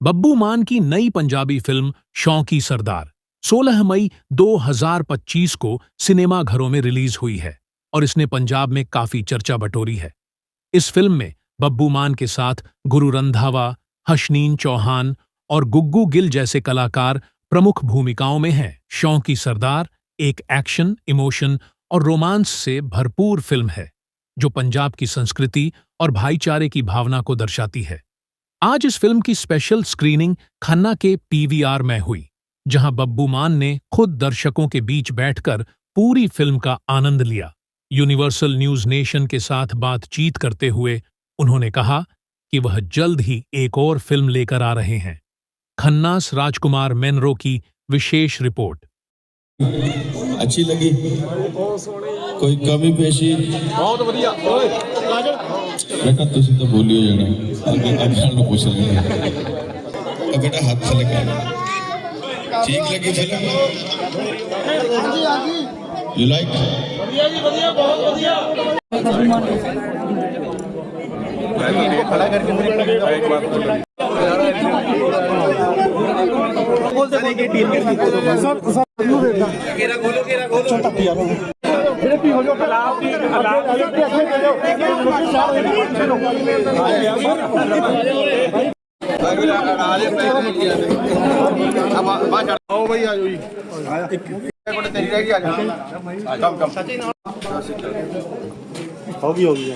बब्बू मान की नई पंजाबी फ़िल्म शौकी सरदार 16 मई 2025 को सिनेमा घरों में रिलीज़ हुई है और इसने पंजाब में काफ़ी चर्चा बटोरी है। इस फ़िल्म में बब्बू मान के साथ गुरु रंधावा हशनीन चौहान और गुग्गू गिल जैसे कलाकार प्रमुख भूमिकाओं में हैं। शौकी सरदार एक एक्शन, इमोशन और रोमांस से भरपूर फ़िल्म है, जो पंजाब की संस्कृति और भाईचारे की भावना को दर्शाती है। आज इस फ़िल्म की स्पेशल स्क्रीनिंग खन्ना के पीवीआर में हुई जहाँ बब्बू मान ने खुद दर्शकों के बीच बैठकर पूरी फ़िल्म का आनंद लिया। यूनिवर्सल न्यूज़ नेशन के साथ बातचीत करते हुए उन्होंने कहा कि वह जल्द ही एक और फ़िल्म लेकर आ रहे हैं। खन्नास राजकुमार मेनरो की विशेष रिपोर्ट। अच्छी लगी। कोई कमी पेशी? बहुत बढ़िया। ਓਏ ਬੇਟਾ ਤੁਸੀਂ ਤਾਂ ਬੋਲੀ ਹੋ ਜਾਣਾ। ਅੱਗੇ ਅੱਗੇ ਨੂੰ ਪੁੱਛ ਲੈਣਾ। ਉਹ ਬੇਟਾ ਹੱਥ ਲਗਾ ਠੀਕ ਲੱਗੀ ਫਿਲਮ? ਹਾਂਜੀ ਹਾਂਜੀ। ਯੂ ਲਾਈਕ ਵਧੀਆ ਜੀ ਵਧੀਆ ਬਹੁਤ ਵਧੀਆ। ਆਓ ਬਈ ਆਜੋ ਜੀ ਇੱਕ ਮਿੰਟ ਤੇਰੀ ਰਹਿ ਗਈ ਆ ਜਾ ਕੰਮ ਕੰਮ ਹੋ ਗਈ ਹੋ ਗਈ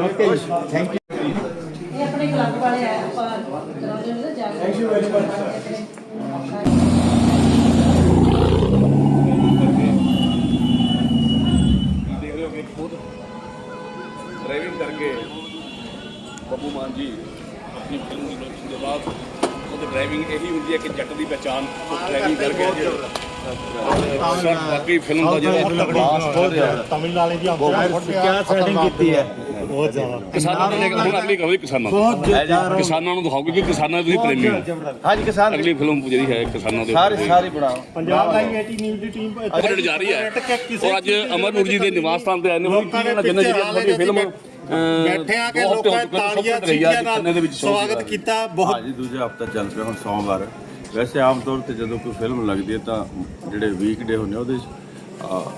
ਓਕੇ ਥੈਂਕ ਯੂ ਇਹ ਆਪਣੇ ਕਲੱਬ ਵਾਲੇ ਆ ਆਪਾਂ ਕਰਾਉਂਦੇ ਨੇ ਨਾ ਜਾਗਰੂਕ ਦੇਖ ਬੱਬੂ ਮਾਨ ਜੀ ਆਪਣੀ ਫਿਲਮ ਦੀ ਲਾਂਚਿੰਗ ਦੇ ਬਾਅਦ ਉਹਦੀ ਡਰਾਈਵਿੰਗ ਇਹੀ ਹੁੰਦੀ ਹੈ ਕਿ ਜੱਟ ਦੀ ਪਛਾਣ ਡਰਾਈਵਿੰਗ ਕਰਕੇ ਬਾਕੀ ਫਿਲਮ ਦਾ ਜਿਹੜਾ ਲਾਸਟ ਹੋ ਰਿਹਾ ਤਮਿਲ ਵਾਲੇ ਦੀ ਬਹੁਤ ਕਿਆ ਸੈਟਿੰਗ ਕੀਤੀ ਹੈ। ਬਹੁਤ ਜ਼ਿਆਦਾ। ਕਿਸਾਨਾਂ ਨੂੰ ਲੇਕਿਨ ਹੁਣ ਅਗਲੀ ਕਹੋ ਕਿਸਾਨਾਂ ਨੂੰ। ਕਿਸਾਨਾਂ ਨੂੰ ਦਿਖਾਓਗੇ ਕਿ ਕਿਸਾਨਾਂ ਦੇ ਤੁਸੀਂ ਪ੍ਰੇਮੀ ਹੋ। ਹਾਂਜੀ ਕਿਸਾਨ। ਅਗਲੀ ਫਿਲਮ ਜਿਹੜੀ ਹੈ ਕਿਸਾਨਾਂ ਦੇ ਸਾਰੇ ਉੱਪਰ ਸਾਰੇ ਬਣਾਓ। ਪੰਜਾਬ ਲਾਈਵ 80 ਨਿਊਜ਼ ਦੀ ਟੀਮ ਅਪਡੇਟ ਜਾਰੀ ਹੈ। ਔਰ ਅੱਜ ਅਮਰਨੂਰ ਜੀ ਦੇ ਨਿਵਾਸ ਸਥਾਨ ਤੇ ਆਏ ਨੇ। ਉਹ ਕੀ ਕਹਿਣਾ ਚਾਹੁੰਦੇ ਜਿਹੜੀ ਤੁਹਾਡੀ ਫਿਲਮ ਅਹ, ਬੈਠੇ ਆ ਕੇ ਲੋਕਾਂ ਹੋ ਨੇ, ਤਾਲੀਆਂ ਤੋਂ ਰਹੀ ਆ ਚੀਜ਼ਾਂ ਜੀ, ਖੰਨੇ ਦੇ ਵਿੱਚ ਨਾਲ ਸਵਾਗਤ ਹੈ। ਕੀਤਾ ਬਹੁਤ ਹਾਂਜੀ ਦੂਜਾ ਹਫਤਾ ਚੱਲ ਪਿਆ ਹੁਣ ਸੋਮਵਾਰ ਹੈ। ਵੈਸੇ ਆਮ ਤੌਰ ਤੇ ਜਦੋਂ ਕੋਈ ਫਿਲਮ ਲੱਗਦੀ ਹੈ ਤਾਂ ਜਿਹੜੇ ਵੀਕਡੇ ਹੁੰਦੇ ਆ, ਉਹਦੇ 'ਚ ਅਹ,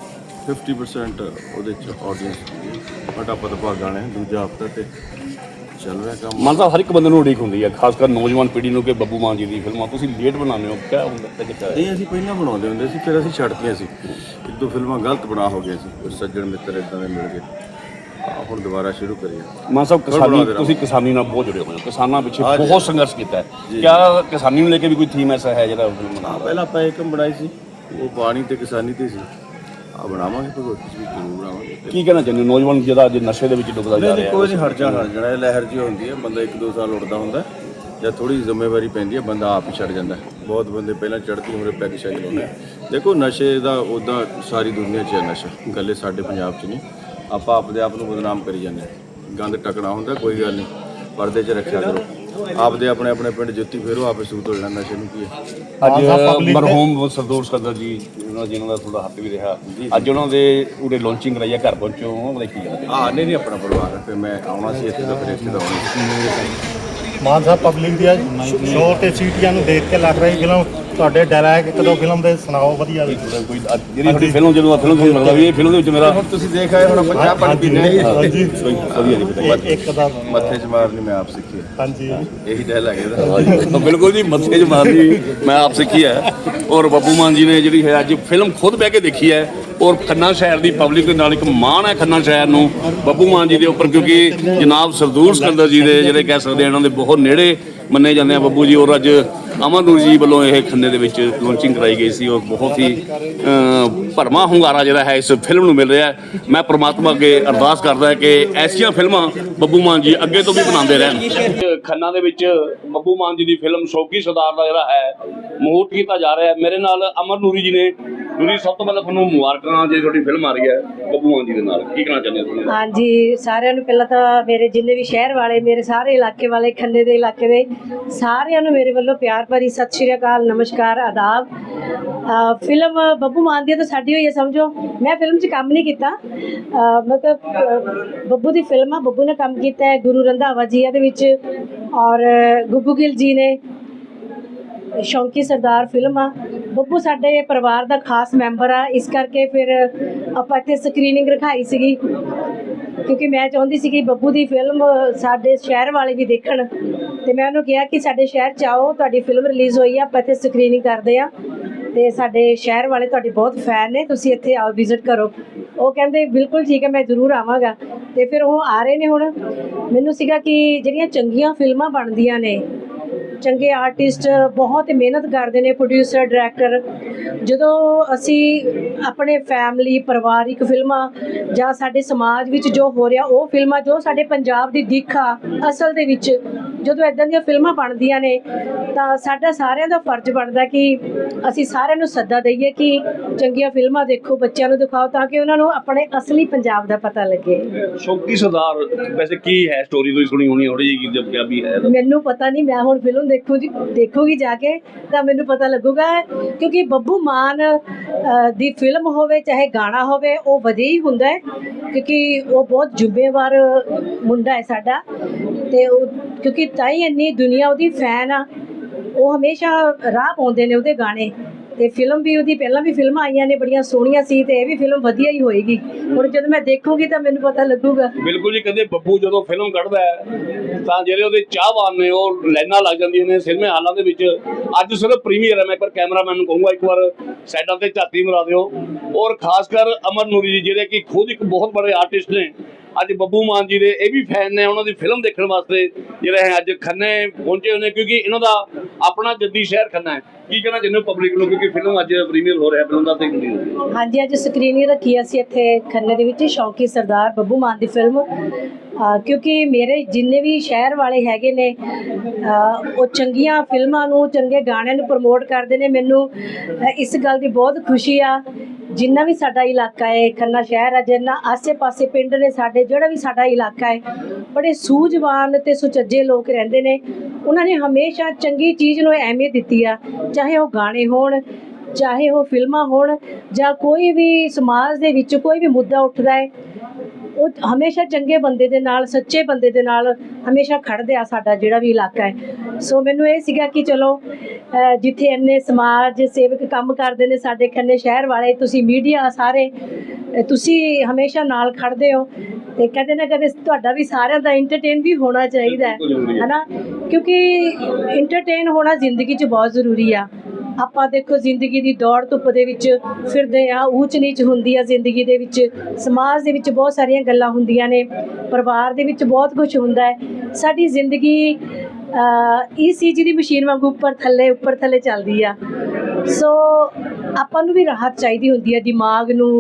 50% ਉਹਦੇ 'ਚ ਆਡੀਅנס ਬਟ ਆਪਾਂ ਤਾਂ ਭਾਗਾਂ ਨੇ ਦੂਜਾ ਹਫਤਾ ਤੇ ਚੱਲ ਰਿਹਾ ਕੰਮ ਮਾਨ ਸਾਹਿਬ ਹਰ ਇੱਕ ਬੰਦੇ ਨੂੰ ਉਡੀਕ ਹੁੰਦੀ ਹੈ ਖਾਸ ਕਰ ਨੌਜਵਾਨ ਪੀੜ੍ਹੀ ਨੂੰ ਕਿ ਬੱਬੂ ਮਾਨ ਜੀ ਦੀ ਫਿਲਮਾਂ ਤੁਸੀਂ ਲੇਟ ਬਣਾਉਂਦੇ ਹੋ ਕਿਆ ਹੁੰਦਾ ਤੇ ਹੈ? ਨਹੀਂ ਅਸੀਂ ਪਹਿਲਾਂ ਬਣਾਉਂਦੇ ਹੁੰਦੇ ਸੀ ਫਿਰ ਅਸੀਂ ਛੱਡਤੀਆਂ ਸੀ ਇੱਕ ਦੋ ਫਿਲਮਾਂ ਗਲਤ ਬਣਾ ਹੋ ਗਈਆਂ ਸੀ ਕੁਝ ਸੱਜਣ ਮਿੱਤਰ ਇਦਾਂ ਦੇ ਮਿਲ ਗਏ ਹੁਣ ਦੁਬਾਰਾ ਸ਼ੁਰੂ ਕਰੀਏ। ਮਾਨ ਸਾਹਿਬ ਕਿਸਾਨੀ। ਤੁਸੀਂ ਕਿਸਾਨੀ ਨਾਲ ਬਹੁਤ ਜੁੜੇ ਹੋਏ ਹੋ। ਕਿਸਾਨਾਂ ਪਿੱਛੇ। ਬਹੁਤ ਸੰਘਰਸ਼ ਕੀਤਾ ਹੈ। ਕਿਆ ਕਿਸਾਨੀ ਨੂੰ ਲੈ ਕੇ ਵੀ ਕੋਈ ਥੀਮ ਐਸਾ ਹੈ ਜਿਹੜਾ ਪਹਿਲਾਂ ਆਪਾਂ ਇੱਕਮ ਬਣਾਈ ਸੀ। ਉਹ ਪਾਣੀ ਤੇ ਕਿਸਾਨੀ ਤੇ ਸੀ। ਆ ਬਣਾਵਾਂਗੇ ਕੋਈ ਕੁਝ ਵੀ ਜ਼ਰੂਰ ਬਣਾਵਾਂਗੇ। ਕੀ ਕਹਿਣਾ ਚਾਹੁੰਦੇ ਨੌਜਵਾਨ ਜਿਹੜਾ ਅੱਜ ਨਸ਼ੇ ਦੇ ਵਿੱਚ ਡੁੱਬਦਾ ਜਾ ਰਿਹਾ ਕੋਈ ਨਹੀਂ ਹਟ ਜਾਣਾ ਇਹ ਲਹਿਰ ਜੀ ਹੁੰਦੀ ਹੈ ਬੰਦਾ ਇੱਕ ਦੋ ਸਾਲ ਉੱਡਦਾ ਹੁੰਦਾ ਜਾਂ ਥੋੜੀ ਜ਼ਿੰਮੇਵਾਰੀ ਪੈਂਦੀ ਹੈ ਬੰਦਾ ਆਪ ਹੀ ਛੱਡ ਜਾਂਦਾ। ਬਹੁਤ ਬੰਦੇ ਪਹਿਲਾਂ ਚੜ੍ਹਦੀ ਉਮਰੇ ਪੈਗ ਸ਼ਾਈ ਲਾਉਂਦੇ। ਦੇਖੋ ਨਸ਼ੇ ਦਾ ਉਦਾਂ ਸਾਰੀ ਦੁਨੀਆ 'ਚ ਹੈ ਨਸ਼ਾ। ਇਕੱਲੇ ਸਾਡੇ ਪੰਜਾਬ 'ਚ ਨਹੀਂ। ਆਪਾਂ ਆਪਦੇ ਆਪ ਨੂੰ ਬਦਨਾਮ ਕਰੀ ਜਾਂਦੇ ਹਾਂ। ਗੰਦ ਟਕਣਾ ਹੁੰਦਾ ਕੋਈ ਗੱਲ ਨਹੀਂ। ਪਰਦੇ 'ਚ ਰੱਖਿਆ ਕਰੋ। ਆਪਦੇ ਆਪਣੇ ਆਪਣੇ ਪਿੰਡ ਜੁੱਤੀ ਫੇਰੋ ਆਪੇ ਸੂਤ ਹੋ ਜਾਣਾ ਨਸ਼ੇ ਨੂੰ ਕੀ ਹੈ। ਅੱਜ ਮਰਹੂਮ ਸਰਦੂਰ ਸਕਦਰ ਜੀ ਉਹਨਾਂ ਜਿਨ੍ਹਾਂ ਦਾ ਥੋੜਾ ਹੱਥ ਵੀ ਰਿਹਾ। ਅੱਜ ਉਹਨਾਂ ਦੇ ਉਹਦੇ ਲਾਂਚਿੰਗ ਕਰਾਈ ਹੈ ਘਰ ਪਹੁੰਚੋ ਉਹਨਾਂ ਦਾ ਕੀ ਕਹਿਣਾ ਹਾਂ? ਨਹੀਂ ਨਹੀਂ ਆਪਣਾ ਪਰਿਵਾਰ ਹੈ ਫਿਰ ਮੈਂ ਆਉਣਾ ਸੀ ਇੱਥੇ ਤਾਂ ਫਿਰ ਇੱਥੇ ਤਾਂ ਆਉਣਾ ਸੀ। ਮਾਨ ਸਾਹਿਬ ਪਬਲਿਕ ਦੀ ਸ਼ੋਰ ਤੇ ਸੀਟੀਆਂ ਨੂੰ ਦੇਖ ਕੇ ਲੱਗ ਰਹੀ ਫਿਲਮ। ਤੁਹਾਡੇ ਡਾਇਲੌਗ ਇੱਕ ਦੋ ਫਿਲਮ ਦੇ ਸੁਣਾਓ ਵਧੀਆ ਜੀ ਕੋਈ ਅੱਜ ਜਿਹੜੀ ਤੁਹਾਡੀ ਫਿਲਮ ਜਦੋਂ ਆ ਫਿਲਮ ਤੁਹਾਨੂੰ ਲੱਗਦਾ ਵੀ ਇਹ ਫਿਲਮ ਦੇ ਵਿੱਚ ਮੇਰਾ ਹੁਣ ਤੁਸੀਂ ਦੇਖ ਆਏ ਹੁਣ ਪੰਜਾਬ ਪਾਣੀ ਪੀਣੇ ਹਾਂਜੀ ਵਧੀਆ ਜੀ ਵਧੀਆ। ਇਹ ਇੱਕ ਦਾ ਮੱਥੇ 'ਚ ਮਾਰਨੀ ਮੈਂ ਆਪ ਸਿੱਖੀ ਹੈ। ਹਾਂਜੀ। ਇਹੀ ਡਾਇਲੌਗ ਇਹਦਾ। ਹਾਂ, ਬਿਲਕੁਲ ਜੀ ਮੱਥੇ 'ਚ ਮਾਰਦੀ ਮੈਂ ਆਪ ਸਿੱਖੀ ਹੈ। ਔਰ ਬੱਬੂ ਮਾਨ ਜੀ ਨੇ ਜਿਹੜੀ ਹੈ ਅੱਜ ਫਿਲਮ ਖੁਦ ਬਹਿ ਕੇ ਦੇਖੀ ਹੈ। ਔਰ ਖੰਨਾ ਸ਼ਹਿਰ ਦੀ ਪਬਲਿਕ ਦੇ ਨਾਲ ਇੱਕ ਮਾਣ ਹੈ ਖੰਨਾ ਸ਼ਹਿਰ ਨੂੰ। ਬੱਬੂ ਮਾਨ ਜੀ ਦੇ ਉੱਪਰ ਕਿਉਂਕਿ ਜਨਾਬ ਸਰਦੂਰ ਸਿਕੰਦਰ ਜੀ ਦੇ ਜਿਹੜੇ ਕਹਿ ਸਕਦੇ ਆ ਇਹਨਾਂ ਦੇ ਬਹੁਤ ਨੇੜੇ ਮੰਨੇ ਜਾਂਦੇ ਆ ਬੱਬੂ ਜੀ ਔਰ ਅੱਜ ਅਮਰਨੂਰ ਜੀ ਵੱਲੋਂ ਇਹ ਖੰਨੇ ਦੇ ਵਿੱਚ ਲਾਂਚਿੰਗ ਕਰਾਈ ਗਈ ਸੀ ਔਰ ਬਹੁਤ ਹੀ ਅ, ਭਰਮਾ ਹੁੰਗਾਰਾ ਜਿਹੜਾ ਹੈ ਇਸ ਫਿਲਮ ਨੂੰ ਮਿਲ ਰਿਹਾ ਹੈ। ਮੈਂ ਪ੍ਰਮਾਤਮਾ ਅੱਗੇ ਅਰਦਾਸ ਕਰਦਾ ਕਿ ਐਸੀਆਂ ਫਿਲਮਾਂ ਬੱਬੂ ਮਾਨ ਜੀ ਅੱਗੇ ਤੋਂ ਵੀ ਬਣਾਉਂਦੇ ਰਹਿਣ। ਖੰਨਾ ਦੇ ਵਿੱਚ ਬੱਬੂ ਮਾਨ ਜੀ ਦੀ ਫਿਲਮ ਸ਼ੌਕੀ ਸਰਦਾਰ ਦਾ ਜਿਹੜਾ ਹੈ ਮਹੂਰਤ ਕੀਤਾ ਜਾ ਰਿਹਾ ਹੈ। ਮੇਰੇ ਨਾਲ ਅਮਰ ਨੂਰੀ ਜੀ ਨੇ ਨੂਰੀ ਸਭ ਤੋਂ ਪਹਿਲਾਂ ਤੁਹਾਨੂੰ ਮੁਬਾਰਕਾਂ ਜੇ ਤੁਹਾਡੀ ਫਿਲਮ ਆ ਰਹੀ ਹੈ, ਬੱਬੂ ਮਾਨ ਜੀ ਦੇ ਨਾਲ, ਕੀ ਕਹਿਣਾ ਚਾਹੁੰਦੇ ਹੋ ਤੁਸੀਂ? ਹਾਂਜੀ, ਸਾਰਿਆਂ ਨੂੰ ਪਹਿਲਾਂ ਤਾਂ ਮੇਰੇ ਜਿੰਨੇ ਵੀ ਸ਼ਹਿਰ ਵਾਲੇ, ਮੇਰੇ ਸਾਰੇ ਇਲਾਕੇ ਵਾਲੇ, ਖੰਨੇ ਦੇ ਇਲਾਕੇ ਦੇ, ਸਾਰਿਆਂ ਨੂੰ ਮੇਰੇ ਵੱਲੋਂ ਪਿਆਰ ਭਰੀ ਸਤਿ ਸ਼੍ਰੀ ਅਕਾਲ, ਨਮਸਕਾਰ, ਆਦਾਬ। ਫਿਲਮ ਬੱਬੂ ਮਾਨ ਦੀ ਤਾਂ ਸਾਡੀ ਹੋਈ ਹੈ, ਸਮਝੋ। ਮੈਂ ਫਿਲਮ 'ਚ ਕੰਮ ਨਹੀਂ ਕੀਤਾ। ਮਤਲਬ ਬੱਬੂ ਦੀ ਫਿਲਮ ਆ, ਬੱਬੂ ਨੇ ਕੰਮ ਕੀਤਾ ਹੈ, ਗੁਰੂ ਰੰਧਾਵਾ ਜੀ ਇਹਦੇ ਵਿੱਚ ਔਰ ਗੁੱਗੂ ਗਿੱਲ ਜੀ ਨੇ ਸ਼ੌਂਕੀ ਸਰਦਾਰ ਫਿਲਮ ਆ। ਬੱਬੂ ਸਾਡੇ ਪਰਿਵਾਰ ਦਾ ਖਾਸ ਮੈਂਬਰ ਆ। ਇਸ ਕਰਕੇ ਫਿਰ ਆਪਾਂ ਇੱਥੇ ਸਕਰੀਨਿੰਗ ਰਖਾਈ ਸੀਗੀ। ਕਿਉਂਕਿ ਮੈਂ ਚਾਹੁੰਦੀ ਸੀ ਕਿ ਬੱਬੂ ਦੀ ਫਿਲਮ ਸਾਡੇ ਸ਼ਹਿਰ ਵਾਲੇ ਵੀ ਦੇਖਣ। ਤੇ ਮੈਂ ਉਹਨੂੰ ਕਿਹਾ ਕਿ ਸਾਡੇ ਸ਼ਹਿਰ ਚ ਆਓ, ਤੁਹਾਡੀ ਫਿਲਮ ਰਿਲੀਜ਼ ਹੋਈ ਆ, ਆਪਾਂ ਇੱਥੇ ਸਕਰੀਨਿੰਗ ਕਰਦੇ ਆ। ਤੇ ਸਾਡੇ ਸ਼ਹਿਰ ਵਾਲੇ ਤੁਹਾਡੇ ਬਹੁਤ ਫੈਨ ਨੇ, ਤੁਸੀਂ ਇੱਥੇ ਆਓ ਵਿਜ਼ਿਟ ਕਰੋ। ਉਹ ਕਹਿੰਦੇ, ਬਿਲਕੁਲ ਠੀਕ ਹੈ ਮੈਂ ਜ਼ਰੂਰ ਆਵਾਂਗਾ। ਤੇ ਫਿਰ ਉਹ ਆ ਰਹੇ ਨੇ ਹੁਣ। ਮੈਨੂੰ ਸੀਗਾ ਕਿ ਜਿਹੜੀਆਂ ਚੰਗੀਆਂ ਫਿਲਮਾਂ ਬਣਦੀਆਂ ਨੇ ਚੰਗੇ ਆਰਟਿਸਟ ਬਹੁਤ ਮਿਹਨਤ ਕਰਦੇ ਨੇ ਪ੍ਰੋਡਿਊਸਰ ਡਾਇਰੈਕਟਰ ਜਦੋਂ ਅਸੀਂ ਆਪਣੇ ਫੈਮਿਲੀ ਪਰਿਵਾਰਿਕ ਫਿਲਮਾਂ ਜਾਂ ਸਾਡੇ ਸਮਾਜ ਵਿੱਚ ਜੋ ਹੋ ਰਿਹਾ, ਉਹ ਫਿਲਮਾਂ ਜੋ ਸਾਡੇ ਪੰਜਾਬ ਦੀ ਦਿੱਖ ਆ, ਅਸਲ ਦੇ ਵਿੱਚ ਜਦੋਂ ਇਦਾਂ ਦੀਆਂ ਫਿਲਮਾਂ ਬਣਦੀਆਂ ਨੇ ਤਾਂ ਸਾਡਾ ਸਾਰਿਆਂ ਦਾ ਫਰਜ਼ ਬਣਦਾ ਕਿ ਅਸੀਂ ਸਾਰਿਆਂ ਨੂੰ ਸੱਦਾ ਦਈਏ ਕਿ ਚੰਗੀਆਂ ਫਿਲਮਾਂ ਦੇਖੋ ਬੱਚਿਆਂ ਨੂੰ ਦਿਖਾਓ ਤਾਂ ਕਿ ਉਹਨਾਂ ਨੂੰ ਆਪਣੇ ਅਸਲੀ ਪੰਜਾਬ ਦਾ ਪਤਾ ਲੱਗੇ। ਸ਼ੌਂਕੀ ਸਰਦਾਰ ਵੈਸੇ ਕੀ ਹੈ ਸਟੋਰੀ ਤੁਸੀਂ ਸੁਣੀ ਹੋਣੀ ਥੋੜੀ ਜਿਹੀ ਕਿਆ ਵੀ ਹੈ? ਮੈਨੂੰ ਪਤਾ ਨਹੀਂ ਮੈਂ ਹੁਣ ਫਿਲਮ ਦੇਖੂ ਜੀ ਦੇਖੂਗੀ ਜਾ ਕੇ ਤਾਂ ਮੈਨੂੰ ਪਤਾ ਲੱਗੂਗਾ ਕਿਉਂਕਿ ਬੱਬੂ ਮਾਨ ਦੀ ਫਿਲਮ ਹੋਵੇ, ਚਾਹੇ ਗਾਣਾ ਹੋਵੇ, ਉਹ ਵਧੀਆ ਹੀ ਹੁੰਦਾ ਹੈ, ਕਿਉਂਕਿ ਉਹ ਬਹੁਤ ਜ਼ਿੰਮੇਵਾਰ ਮੁੰਡਾ ਹੈ ਸਾਡਾ। ਤੇ ਉਹ, ਕਿਉਂਕਿ ਤਾਂ ਹੀ ਇੰਨੀ ਦੁਨੀਆ ਉਹਦੀ ਫੈਨ ਆ, ਉਹ ਹਮੇਸ਼ਾ ਰਾਹ ਪਾਉਂਦੇ ਨੇ ਉਹਦੇ ਗਾਣੇ। ਤੇ ਫਿਲਮ ਵੀ ਉਹਦੀ ਪਹਿਲਾਂ ਵੀ ਫਿਲਮਾਂ ਆਈਆਂ ਨੇ, ਬੜੀਆਂ ਸੋਹਣੀਆਂ ਸੀ ਤੇ ਇਹ ਵੀ ਫਿਲਮ ਵਧੀਆ ਹੀ ਹੋਏਗੀ। ਹੁਣ ਜਦੋਂ ਮੈਂ ਦੇਖੂਗੀ ਤਾਂ ਮੈਨੂੰ ਪਤਾ ਲੱਗੂਗਾ। ਬਿਲਕੁਲ ਜੀ, ਕਹਿੰਦੇ ਬੱਬੂ ਜਦੋਂ ਫਿਲਮ ਕੱਢਦਾ ਹੈ, ਤਾਂ ਜਿਹੜੇ ਉਹਦੇ ਚਾਹਵਾਨ ਨੇ, ਉਹ ਲਾਈਨਾਂ ਲੱਗ ਜਾਂਦੀਆਂ ਨੇ ਸਿਨੇਮਾ ਹਾਲਾਂ ਦੇ ਵਿੱਚ। ਅੱਜ ਸਿਰਫ ਪ੍ਰੀਮੀਅਰ ਹੈ, ਮੈਂ ਇੱਕ ਵਾਰ ਕੈਮਰਾਮੈਨ ਨੂੰ ਕਹੂੰਗਾ ਇੱਕ ਵਾਰ, ਸਾਈਡਾਂ ਤੇ ਝਾਤੀ ਮਰਾ ਦਿਓ। ਔਰ ਖਾਸ ਕਰ ਅਮਰ ਨੂਰੀ ਜੀ, ਜਿਹੜੇ ਕਿ ਖੁਦ ਇੱਕ ਬਹੁਤ ਬੜੇ ਆਰਟਿਸਟ ਨੇ ਅੱਜ ਬੱਬੂ ਮਾਨ ਜੀ ਦੇ ਇਹ ਵੀ ਫੈਨ ਨੇ, ਉਹਨਾਂ ਦੀ ਫਿਲਮ ਦੇਖਣ ਵਾਸਤੇ ਜਿਹੜੇ ਅੱਜ ਖੰਨੇ ਪਹੁੰਚੇ ਹੋਏ ਨੇ, ਕਿਉਂਕਿ ਇਹਨਾਂ ਦਾ ਆਪਣਾ ਜੱਦੀ ਸ਼ਹਿਰ ਖੰਨਾ ਹੈ। ਕੀ ਕਹਿਣਾ ਚਾਹੁੰਦੇ ਹੋ ਪਬਲਿਕ ਨੂੰ, ਕਿਉਂਕਿ ਫਿਲਮ ਅੱਜ ਪ੍ਰੀਮੀਅਰ ਹੋ ਰਿਹਾ, ਫਿਲਮ ਦਾ ਤੇ ਹਾਂਜੀ, ਅੱਜ ਸਕਰੀਨਿੰਗ ਰੱਖੀ ਅਸੀਂ ਇੱਥੇ ਖੰਨੇ ਦੇ ਵਿੱਚ, ਸ਼ੌਂਕੀ ਸਰਦਾਰ ਬੱਬੂ ਮਾਨ ਦੀ ਫਿਲਮ ਅਹ ਕਿਉਂਕਿ ਮੇਰੇ ਜਿੰਨੇ ਵੀ ਸ਼ਹਿਰ ਵਾਲੇ ਹੈਗੇ ਨੇ ਉਹ ਚੰਗੀਆਂ ਫਿਲਮਾਂ ਨੂੰ, ਚੰਗੇ ਗਾਣਿਆਂ ਨੂੰ ਪ੍ਰਮੋਟ ਕਰਦੇ ਨੇ, ਮੈਨੂੰ ਇਸ ਗੱਲ ਦੀ ਬਹੁਤ ਖੁਸ਼ੀ ਆ ਜਿੰਨਾ ਵੀ ਸਾਡਾ ਇਲਾਕਾ ਹੈ, ਖੰਨਾ ਸ਼ਹਿਰ ਹੈ ਜਿੰਨਾ ਆਸੇ-ਪਾਸੇ ਪਿੰਡ ਨੇ ਸਾਡੇ, ਜਿਹੜਾ ਵੀ ਸਾਡਾ ਇਲਾਕਾ ਹੈ, ਬੜੇ ਸੂਝਵਾਨ ਤੇ ਸੁਚੱਜੇ ਲੋਕ ਰਹਿੰਦੇ ਨੇ। ਉਹਨਾਂ ਨੇ ਹਮੇਸ਼ਾ ਚੰਗੀ ਚੀਜ਼ ਨੂੰ ਅਹਿਮੀਅਤ ਦਿੱਤੀ ਆ, ਚਾਹੇ ਉਹ ਗਾਣੇ ਹੋਣ, ਚਾਹੇ ਉਹ ਫਿਲਮਾਂ ਹੋਣ, ਜਾਂ ਕੋਈ ਵੀ ਸਮਾਜ ਦੇ ਵਿੱਚ ਕੋਈ ਵੀ ਮੁੱਦਾ ਉੱਠਦਾ ਹੈ। ਉਹ ਹਮੇਸ਼ਾ ਚੰਗੇ ਬੰਦੇ ਦੇ ਨਾਲ ਸੱਚੇ ਬੰਦੇ ਦੇ ਨਾਲ ਹਮੇਸ਼ਾ ਖੜਦੇ ਆ ਸਾਡਾ ਜਿਹੜਾ ਵੀ ਇਲਾਕਾ ਹੈ। ਸੋ ਮੈਨੂੰ ਇਹ ਸੀਗਾ ਕਿ ਚਲੋ ਜਿੱਥੇ ਇੰਨੇ ਸਮਾਜ ਸੇਵਕ ਕੰਮ ਕਰਦੇ ਨੇ ਸਾਡੇ ਖੰਨੇ ਸ਼ਹਿਰ ਵਾਲੇ ਤੁਸੀਂ ਮੀਡੀਆ ਸਾਰੇ ਤੁਸੀਂ ਹਮੇਸ਼ਾ ਨਾਲ ਖੜਦੇ ਹੋ ਤੇ ਕਦੇ ਨਾ ਕਦੇ ਤੁਹਾਡਾ ਵੀ ਸਾਰਿਆਂ ਦਾ ਐਂਟਰਟੇਨ ਵੀ ਹੋਣਾ ਚਾਹੀਦਾ ਹੈ ਹਨਾ? ਕਿਉਂਕਿ ਐਂਟਰਟੇਨ ਹੋਣਾ ਜ਼ਿੰਦਗੀ 'ਚ ਬਹੁਤ ਜ਼ਰੂਰੀ ਆ। ਆਪਾਂ ਦੇਖੋ ਜ਼ਿੰਦਗੀ ਦੀ ਦੌੜ ਧੁੱਪ ਦੇ ਵਿੱਚ ਫਿਰਦੇ ਆ, ਊਚ ਨੀਚ ਹੁੰਦੀ ਆ ਜ਼ਿੰਦਗੀ ਦੇ ਵਿੱਚ। ਸਮਾਜ ਦੇ ਵਿੱਚ ਬਹੁਤ ਸਾਰੀਆਂ ਗੱਲਾਂ ਹੁੰਦੀਆਂ ਨੇ, ਪਰਿਵਾਰ ਦੇ ਵਿੱਚ ਬਹੁਤ ਕੁਝ ਹੁੰਦਾ ਹੈ। ਸਾਡੀ ਜ਼ਿੰਦਗੀ, ਅਹ ਇਸ ਚੀਜ਼ ਦੀ ਮਸ਼ੀਨ ਵਾਂਗੂ ਉੱਪਰ ਥੱਲੇ ਉੱਪਰ ਥੱਲੇ ਚੱਲਦੀ ਆ। ਸੋ ਆਪਾਂ ਨੂੰ ਵੀ ਰਾਹਤ ਚਾਹੀਦੀ ਹੁੰਦੀ ਹੈ ਦਿਮਾਗ ਨੂੰ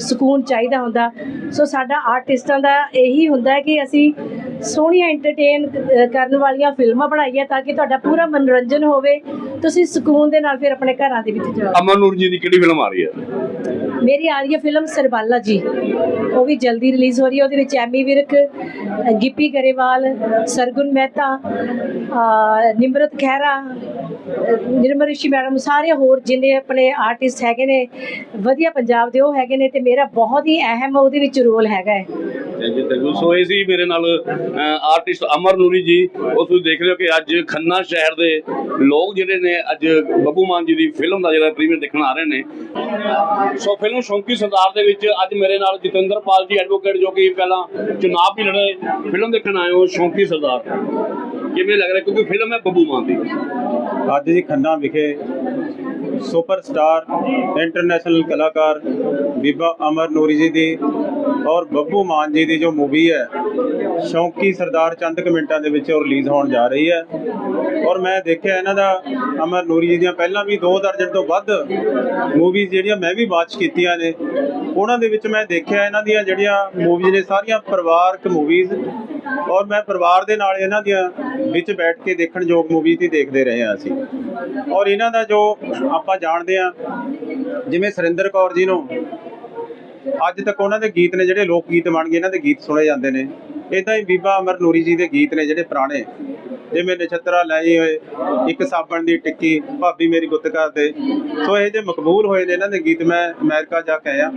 ਸਕੂਨ ਚਾਹੀਦਾ ਹੁੰਦਾ। ਸੋ ਸਾਡਾ ਆਰਟਿਸਟਾਂ ਦਾ ਇਹੀ ਹੁੰਦਾ ਹੈ ਕਿ ਅਸੀਂ ਸੋਹਣੀਆਂ ਐਂਟਰਟੇਨ ਕਰਨ ਵਾਲੀਆਂ ਫਿਲਮਾਂ ਬਣਾਈਏ ਤਾਂ ਕਿ ਤੁਹਾਡਾ ਪੂਰਾ ਮਨੋਰੰਜਨ ਹੋਵੇ। ਤੁਸੀਂ ਸਕੂਨ ਦੇ ਨਾਲ ਫਿਰ ਆਪਣੇ ਘਰਾਂ ਦੇ ਵਿੱਚ ਜਾਓ। ਅਮਰ ਨੂਰ ਜੀ ਦੀ ਕਿਹੜੀ ਫਿਲਮ ਆ ਰਹੀ ਹੈ? ਮੇਰੀ ਆ ਰਹੀ ਹੈ ਫਿਲਮ ਸਰਬਾਲਾ ਜੀ। ਉਹ ਵੀ ਜਲਦੀ ਰਿਲੀਜ਼ ਹੋ ਰਹੀ ਹੈ। ਉਹਦੇ ਵਿੱਚ ਐਮੀ ਵਿਰਕ ਗਿੱਪੀ ਗਰੇਵਾਲ ਸਰਗੁਣ ਮਹਿਤਾ ਨਿਮਰਤ ਖਹਿਰਾ ਅ, ਨਿਰਮਲ ਰਿਸ਼ੀ ਮੈਡਮ ਸਾਰੇ ਹੋਰ ਜਿੰਨੇ ਆਪਣੇ ਆਰਟਿਸਟ ਹੈਗੇ ਨੇ ਵਧੀਆ ਪੰਜਾਬ ਦੇ ਉਹ ਹੈਗੇ ਨੇ ਤੇ ਮੇਰਾ ਬਹੁਤ ਹੀ ਅਹਿਮ ਉਹਦੇ ਵਿੱਚ ਰੋਲ ਹੈਗਾ ਹੈ। Thank you thank you so ਇਹ ਸੀ ਮੇਰੇ ਨਾਲ ਆਰਟਿਸਟ ਅਮਰ ਨੂਰੀ ਜੀ। ਉਹ ਤੁਸੀਂ ਦੇਖ ਰਹੇ ਹੋ ਕਿ ਅੱਜ ਖੰਨਾ ਸ਼ਹਿਰ ਦੇ ਲੋਕ ਜਿਹੜੇ ਨੇ ਅੱਜ ਬੱਬੂ ਮਾਨ ਜੀ ਦੀ ਫਿਲਮ ਦਾ ਜਿਹੜਾ ਪ੍ਰੀਮੀਅਰ ਦੇਖਣ ਆ ਰਹੇ ਨੇ। ਸੋ ਫਿਲਮ ਸ਼ੌਂਕੀ ਸਰਦਾਰ ਦੇ ਵਿੱਚ ਅੱਜ ਮੇਰੇ ਨਾਲ ਜਤਿੰਦਰਪਾਲ ਜੀ ਐਡਵੋਕੇਟ ਜੋ ਕਿ ਪਹਿਲਾਂ ਚੁਣਾਵ ਵੀ ਲੜੇ ਫਿਲਮ ਦੇਖਣ ਆਏ ਹੋ ਸ਼ੌਂਕੀ ਸਰਦਾਰ। ਕਿਵੇਂ ਲੱਗ ਰਿਹਾ? ਕਿਉਂਕਿ ਫਿਲਮ ਹੈ ਬੱਬੂ ਮਾਨ ਦੀ। ਅੱਜ ਜੀ ਖੰਨਾ ਵਿਖੇ ਸੁਪਰਸਟਾਰ ਇੰਟਰਨੈਸ਼ਨਲ ਕਲਾਕਾਰ ਬੀਬਾ ਅਮਰ ਨੂਰੀ ਜੀ ਦੀ ਔਰ ਬੱਬੂ ਮਾਨ ਜੀ ਦੀ ਜੋ ਮੂਵੀ ਹੈ, ਸ਼ੌਂਕੀ ਸਰਦਾਰ ਚੰਦ ਕੁ ਮਿੰਟਾਂ ਦੇ ਵਿੱਚ ਉਹ ਰਿਲੀਜ਼ ਹੋਣ ਜਾ ਰਹੀ ਹੈ। ਔਰ ਮੈਂ ਦੇਖਿਆ ਇਹਨਾਂ ਦਾ, ਅਮਰ ਨੂਰੀ ਜੀ ਦੀਆਂ ਪਹਿਲਾਂ ਵੀ ਦੋ ਦਰਜਨ ਤੋਂ ਵੱਧ ਮੂਵੀਜ਼ ਜਿਹੜੀਆਂ ਮੈਂ ਵੀ ਵਾਚ ਕੀਤੀਆਂ ਨੇ। ਉਹਨਾਂ ਦੇ ਵਿੱਚ ਮੈਂ ਦੇਖਿਆ ਇਹਨਾਂ ਦੀਆਂ ਜਿਹੜੀਆਂ ਮੂਵੀਜ਼ ਨੇ, ਸਾਰੀਆਂ ਪਰਿਵਾਰਕ ਮੂਵੀਜ਼ ਔਰ ਮੈਂ ਪਰਿਵਾਰ ਦੇ ਨਾਲ ਇਹਨਾਂ ਦੀਆਂ ਵਿੱਚ ਬੈਠ ਕੇ ਦੇਖਣ ਯੋਗ ਮੂਵੀਜ਼ ਹੀ ਦੇਖਦੇ ਰਹੇ ਹਾਂ ਅਸੀਂ। ਔਰ ਇਹਨਾਂ ਦਾ ਜੋ ਆਪਾਂ ਜਾਣਦੇ ਹਾਂ, ਜਿਵੇਂ ਸੁਰਿੰਦਰ ਕੌਰ ਜੀ ਨੂੰ ਅੱਜ ਤੱਕ ਉਹਨਾਂ ਦੇ ਗੀਤ ਨੇ ਜਿਹੜੇ ਲੋਕ ਗੀਤ ਬਣ ਗਏ ਇਹਨਾਂ ਦੇ ਗੀਤ ਸੁਣੇ ਜਾਂਦੇ ਨੇ। ਇਦਾਂ ਹੀ ਬੀਬਾ ਅਮਰ ਨੂਰੀ ਜੀ ਦੇ ਗੀਤ ਨੇ ਜਿਹੜੇ ਪੁਰਾਣੇ। ਜਿਵੇਂ ਨਛੱਤਰਾ ਲਾਈ ਹੋਏ ਇੱਕ ਸਾਬਣ ਦੀ ਟਿੱਕੀ ਭਾਬੀ ਮੇਰੀ ਗੁੱਤ ਕਰਦੇ। ਸੋ ਇਹ ਜੇ ਮਕਬੂਲ ਹੋਏ ਨੇ ਇਹਨਾਂ ਦੇ ਗੀਤ ਮੈਂ ਅਮਰੀਕਾ ਜਾ ਕੇ ਆਇਆ।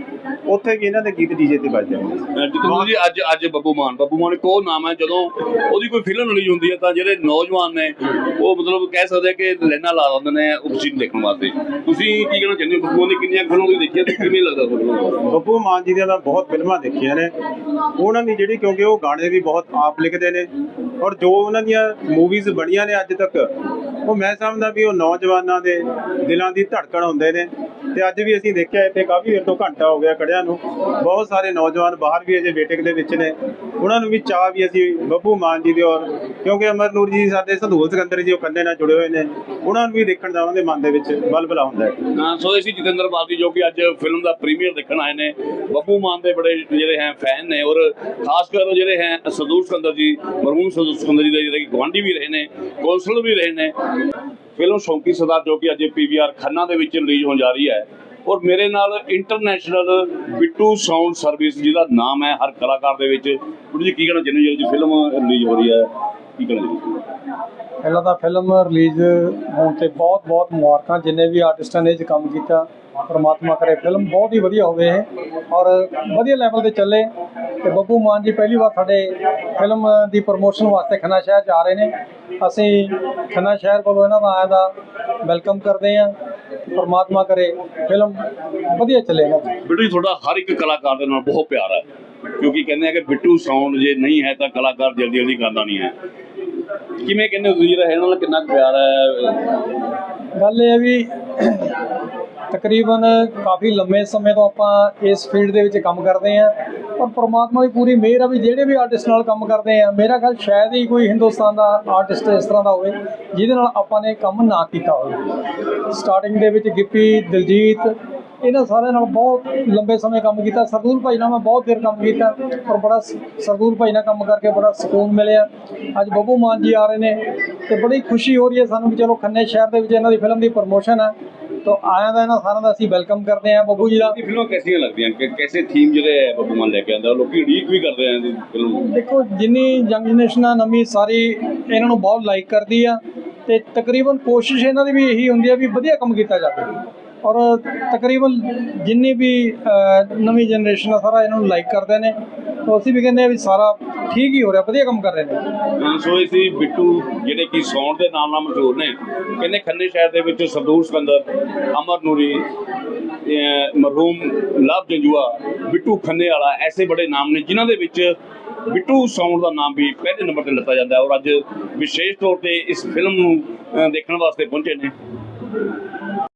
ਉੱਥੇ ਵੀ ਇਹਨਾਂ ਦੇ ਗੀਤ ਡੀਜੇ ਤੇ ਵੱਜਦੇ ਨੇ। ਜਿੱਦੋਂ ਜੀ ਅੱਜ ਅੱਜ ਬੱਬੂ ਮਾਨ। ਬੱਬੂ ਮਾਨ ਕੋ ਨਾਮ ਹੈ ਜਦੋਂ ਉਹਦੀ ਕੋਈ ਫਿਲਮ ਰਿਲੀਜ਼ ਹੁੰਦੀ ਹੈ ਤਾਂ ਜਿਹੜੇ ਨੌਜਵਾਨ ਨੇ ਉਹ ਮਤਲਬ ਕਹਿ ਸਕਦੇ ਕਿ ਲੈਣਾ ਲਾ ਦਿੰਦੇ ਨੇ ਨੂੰ ਦੇਖਣ ਵਾਸਤੇ। ਤੁਸੀਂ ਕੀ ਕਹਿਣਾ ਚਾਹੁੰਦੇ ਹੋ? ਬੱਬੂ ਮਾਨ ਦੀ ਕਿੰਨੀਆਂ ਫਿਲਮਾਂ ਤੁਸੀਂ ਦੇਖੀਆਂ ਤੇ ਕਿਵੇਂ ਲੱਗਦਾ ਤੁਹਾਨੂੰ ਬੱਬੂ ਮਾਨ ਜੀ ਦੀਆਂ ਮੈਂ ਬਹੁਤ ਫਿਲਮਾਂ ਦੇਖੀਆਂ ਨੇ। ਉਹਨਾਂ ਦੀ ਜਿਹੜੀ ਕਿਉਂਕਿ ਉਹ ਗਾਣੇ ਵੀ ਬਹੁਤ ਆਪ ਲਿਖਦੇ ਨੇ ਔਰ ਜੋ ਉਹਨਾਂ ਦੀਆਂ ਮੂਵੀਜ਼ ਬਣੀਆਂ ਨੇ ਅੱਜ ਤੱਕ। ਉਹ ਮੈਂ ਸਮਝਦਾ ਵੀ ਉਹ ਨੌਜਵਾਨਾਂ ਦੇ ਦਿਲਾਂ ਦੀ ਧੜਕਣ ਹੁੰਦੇ ਨੇ। ਤੇ ਅੱਜ ਵੀ ਅਸੀਂ ਦੇਖਿਆ ਇੱਥੇ ਕਾਫੀ ਦੇਰ ਤੋਂ ਘੰਟਾ ਹੋ ਗਿਆ ਖੜਿਆਂ ਨੂੰ। ਬਹੁਤ ਸਾਰੇ ਨੌਜਵਾਨ ਬਾਹਰ ਵੀ ਅਜੇ ਵੇਟਿੰਗ ਦੇ ਵਿੱਚ ਨੇ। ਉਹਨਾਂ ਨੂੰ ਵੀ ਚਾਹ ਵੀ ਅਸੀਂ ਬੱਬੂ ਮਾਨ ਜੀ ਦੇ ਔਰ ਕਿਉਂਕਿ ਅਮਰਨੂਰ ਜੀ ਸਾਡੇ ਸੰਧੂਲ ਸਿਕੰਦਰ ਜੀ ਉਹ ਕੰਨੇ ਨਾਲ ਜੁੜੇ ਹੋਏ ਨੇ। ਉਹਨਾਂ ਨੂੰ ਵੀ ਦੇਖਣ ਦਾ ਉਹਨਾਂ ਦੇ ਮਨ ਦੇ ਵਿੱਚ ਬਲਬਲਾ ਹੁੰਦਾ ਹੈ। ਹਾਂ, ਸੋ ਅਸੀਂ ਜਤਿੰਦਰ ਬਾਦੀ ਜੋ ਕਿ ਅੱਜ ਫਿਲਮ ਦਾ ਪ੍ਰੀਮੀਅਰ ਦੇਖਣ ਆਏ ਨੇ। ਬੱਬੂ ਮਾਨ ਦੇ ਬੜੇ ਜਿਹੜੇ ਹੈ ਫੈਨ ਨੇ ਔਰ ਖਾਸ ਕਰ ਜਿਹੜੇ ਹੈ ਸਦੂਰ ਸਿਕੰਦਰ ਜੀ, ਮਰਹੂਮ ਸਦੂਰ ਸਿਕੰਦਰ ਜੀ ਦੇ ਜਿਹੜੇ ਗਵਾਂਢੀ ਵੀ ਰਹੇ ਨੇ ਕੌਂਸਲਰ ਵੀ ਰਹੇ ਨੇ। ਫਿਲਮ ਸ਼ੌਂਕੀ ਸਰਦਾਰ ਜੋ ਕਿ ਅੱਜ ਪੀਵੀਆਰ ਖੰਨਾ ਦੇ ਵਿੱਚ ਰਿਲੀਜ਼ ਹੋਣ ਜਾ ਰਹੀ ਹੈ। ਔਰ ਮੇਰੇ ਨਾਲ ਇੰਟਰਨੈਸ਼ਨਲ ਬਿੱਟੂ ਸਾਊਂਡ ਸਰਵਿਸ, ਜਿਹਦਾ ਨਾਮ ਹੈ ਹਰ ਕਲਾਕਾਰ ਦੇ ਵਿੱਚ। ਉਹਦੀ ਕੀ ਕਹਿਣਾ ਚਾਹੁੰਦੇ ਹੋ? ਫਿਲਮ ਰਿਲੀਜ਼ ਹੋ ਰਹੀ ਹੈ, ਕੀ ਕਹਿਣਾ ਚਾਹੁੰਦੇ ਪਹਿਲਾਂ ਤਾਂ ਫਿਲਮ ਰਿਲੀਜ਼ ਹੋਣ ਤੇ ਬਹੁਤ ਬਹੁਤ ਮੁਬਾਰਕਾਂ, ਜਿੰਨੇ ਵੀ ਆਰਟਿਸਟਾਂ ਨੇ ਇਹ 'ਚ ਕੰਮ ਕੀਤਾ, ਪਰਮਾਤਮਾ ਕਰੇ, ਫਿਲਮ ਬਹੁਤ ਹੀ ਵਧੀਆ ਹੋਵੇ ਇਹ ਔਰ ਵਧੀਆ ਲੈਵਲ ਤੇ ਚੱਲੇ ਤੇ ਬੱਬੂ ਮਾਨ ਜੀ ਪਹਿਲੀ ਵਾਰ ਸਾਡੇ ਫਿਲਮ ਦੀ ਪ੍ਰਮੋਸ਼ਨ ਵਾਸਤੇ ਖੰਨਾ ਸ਼ਹਿਰ ਜਾ ਰਹੇ ਨੇ। ਅਸੀਂ ਖੰਨਾ ਸ਼ਹਿਰ ਵੱਲੋਂ ਇਹਨਾਂ ਦਾ ਆਇਆ ਦਾ ਵੈਲਕਮ ਕਰਦੇ ਹਾਂ, ਪਰਮਾਤਮਾ ਕਰੇ, ਫਿਲਮ ਵਧੀਆ ਚੱਲੇਗਾ ਬਿੱਟੂ ਜੀ, ਤੁਹਾਡਾ ਹਰ ਇੱਕ ਕਲਾਕਾਰ ਦੇ ਨਾਲ ਬਹੁਤ ਪਿਆਰ ਹੈ, ਕਿਉਂਕਿ ਕਹਿੰਦੇ ਆ ਕਿ ਬਿੱਟੂ ਸਾਊਂਡ ਜੇ ਨਹੀਂ ਹੈ ਤਾਂ ਕਲਾਕਾਰ ਜਲਦੀ ਜਲਦੀ ਕਰਦਾ ਨਹੀਂ ਹੈ। ਕਿਵੇਂ ਕਹਿੰਦੇ ਹੋ ਤੁਸੀਂ ਜਿਹੜਾ ਇਹਨਾਂ ਨਾਲ ਕਿੰਨਾ ਕੁ ਪਿਆਰ ਹੈ? ਗੱਲ ਇਹ ਹੈ ਵੀ ਤਕਰੀਬਨ ਕਾਫੀ ਲੰਮੇ ਸਮੇਂ ਤੋਂ ਆਪਾਂ ਇਸ ਫੀਲਡ ਦੇ ਵਿੱਚ ਕੰਮ ਕਰਦੇ ਆਂ ਪਰ ਪ੍ਰਮਾਤਮਾ ਦੀ ਪੂਰੀ ਮਿਹਰ ਆ ਵੀ ਜਿਹੜੇ ਵੀ ਆਰਟਿਸਟ ਨਾਲ ਕੰਮ ਕਰਦੇ ਆ, ਮੇਰਾ ਖਿਆਲ ਸ਼ਾਇਦ ਹੀ ਕੋਈ ਹਿੰਦੁਸਤਾਨ ਦਾ ਆਰਟਿਸਟ ਇਸ ਤਰ੍ਹਾਂ ਦਾ ਹੋਵੇ, ਜਿਹਦੇ ਨਾਲ ਆਪਾਂ ਨੇ ਕੰਮ ਨਾ ਕੀਤਾ ਹੋਵੇ। ਸਟਾਰਟਿੰਗ ਦੇ ਵਿੱਚ ਗਿੱਪੀ, ਦਿਲਜੀਤ ਇਹਨਾਂ ਸਾਰਿਆਂ ਨਾਲ ਬਹੁਤ ਲੰਬੇ ਸਮੇਂ ਕੰਮ ਕੀਤਾ। ਸਰਦੂਲ ਭਾਈ ਨਾਲ ਮੈਂ ਬਹੁਤ ਦੇਰ ਕੰਮ ਕੀਤਾ ਪਰ ਬੜਾ ਸਰਦੂਲ ਭਾਈ ਨਾਲ ਕੰਮ ਕਰਕੇ ਬੜਾ ਸਕੂਨ ਮਿਲਿਆ। ਅੱਜ ਬੱਬੂ ਮਾਨ ਜੀ ਆ ਰਹੇ ਨੇ ਤੇ ਬੜੀ ਖੁਸ਼ੀ ਹੋ ਰਹੀ ਹੈ ਸਾਨੂੰ ਵੀ ਚਲੋ ਖੰਨੇ ਸ਼ਹਿਰ ਦੇ ਵਿੱਚ ਇਹਨਾਂ ਦੀ ਫਿਲਮ ਦੀ ਪ੍ਰਮੋਸ਼ਨ ਹੈ। ਤਾਂ ਆਇਆਂ ਦਾ ਇਹਨਾਂ ਸਾਰਿਆਂ ਦਾ ਅਸੀਂ ਵੈਲਕਮ ਕਰਦੇ ਹਾਂ ਬੱਬੂ ਜੀ ਦਾ। ਫਿਲਮਾਂ ਕੈਸੀਆਂ ਲੱਗਦੀਆਂ ਕਿ ਕੈਸੇ ਥੀਮ ਜਿਹੜੇ ਬੱਬੂ ਮਾਨ ਲੈ ਕੇ ਆਂਦਾ ਲੋਕੀ ਉਡੀਕ ਵੀ ਕਰਦੇ ਆ ਫਿਲਮ ਦੇਖੋ ਜਿੰਨੀ ਯੰਗ ਜਨਰੇਸ਼ਨ ਆ ਨਵੀਂ ਸਾਰੀ ਇਹਨਾਂ ਨੂੰ ਬਹੁਤ ਲਾਈਕ ਕਰਦੀ ਆ ਤੇ ਤਕਰੀਬਨ ਕੋਸ਼ਿਸ਼ ਇਹਨਾਂ ਦੀ ਵੀ ਇਹੀ ਹੁੰਦੀ ਆ ਵੀ ਵਧੀਆ ਕੰਮ ਕੀਤਾ ਜਾਵੇ। ਔਰ ਤਕਰੀਬਨ ਜਿੰਨੀ ਵੀ ਨਵੀਂ ਜਨਰੇਸ਼ਨ ਆ, ਸਾਰਾ ਇਹਨਾਂ ਨੂੰ ਲਾਈਕ ਕਰਦੇ ਨੇ। ਤਾਂ ਅਸੀਂ ਵੀ ਕਹਿੰਦੇ ਆ ਵੀ ਸਾਰਾ ਠੀਕ ਹੀ ਹੋ ਰਿਹਾ, ਵਧੀਆ ਕੰਮ ਕਰ ਰਹੇ ਨੇ। ਸੋ ਇਹ ਸੀ ਬਿੱਟੂ, ਜਿਹੜੇ ਕਿ ਸੌਂਡ ਦੇ ਨਾਮ ਨਾਲ ਮਸ਼ਹੂਰ ਨੇ। ਕਹਿੰਦੇ ਖੰਨੇ ਸ਼ਹਿਰ ਦੇ ਵਿੱਚ ਸਰਦੂਰ ਸਕੰਦਰ, ਅਮਰ ਨੂਰੀ ਮਰਹੂਮ ਲਾਭ ਜੰਜੂਆ, ਬਿੱਟੂ ਖੰਨੇ ਵਾਲਾ, ਐਸੇ ਬੜੇ ਨਾਮ ਨੇ, ਜਿਨ੍ਹਾਂ ਦੇ ਵਿੱਚ ਬਿੱਟੂ ਸੌਂਡ ਦਾ ਨਾਮ ਵੀ ਪਹਿਲੇ ਨੰਬਰ ਤੇ ਲਿੱਤਾ ਜਾਂਦਾ ਔਰ ਅੱਜ ਵਿਸ਼ੇਸ਼ ਤੌਰ ਤੇ ਇਸ ਫਿਲਮ ਨੂੰ ਦੇਖਣ ਵਾਸਤੇ ਪਹੁੰਚੇ ਨੇ।